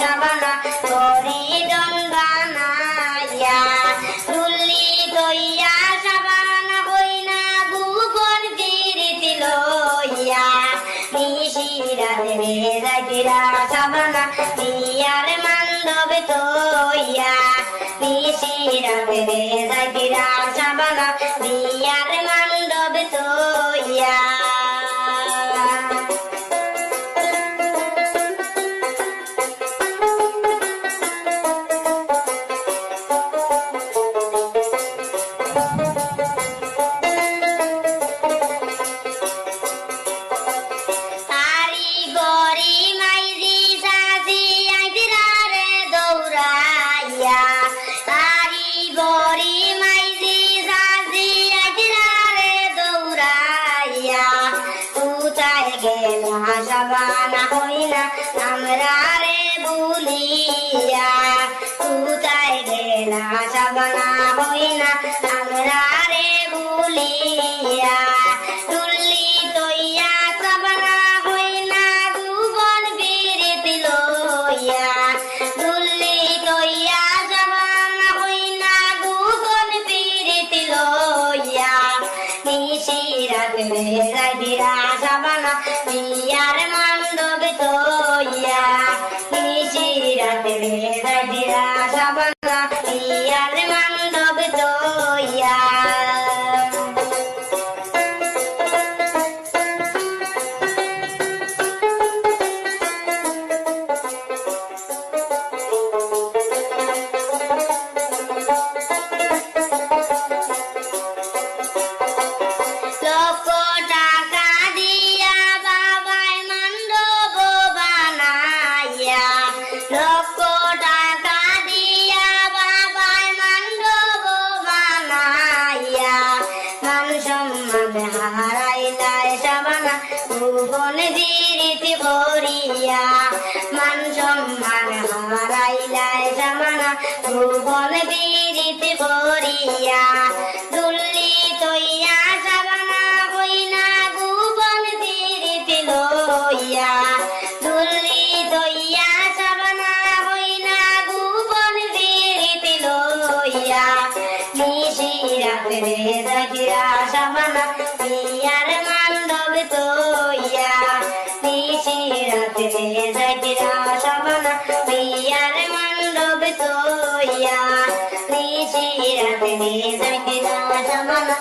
সাবানা হরিজন বানাইয়া তুল্লি তৈয়া সাবানা হইনা গুবন বিরিতি লইয়া। নিশিরা দেবে যাইতিরা সাবানা পিয়ার মান্দব মান্দব দৌড়াইয়া তারি মাইজি সাজি আইতিরা দৌড়াইয়া। তুতাই গেলা সাবানা হইনা, আমরা রে বুলিয়া তুতাই গেলা সাবানা হইনা, আমরা দেবে যাইদিরা সাবানা পিয়ার মান্দব তৈয়া নিশিরা দেবে যাইদিরা সাবানা পিয়ার ভুবন বিরিতি ভরিয়া মান সম্মান হারাইলাই সাবানা ভুবন বিরিতি ভরিয়া দুল্লি তৈয়া সাবানা হইনা গুবন বিরিতি লইয়া। দুল্লি তৈয়া সাবানা হইনা গুবন বিরিতি লইয়া। নিশিরা রে জাগিরা সাবানা তৈয়া নিশিরা রে জাগিরা সাবানা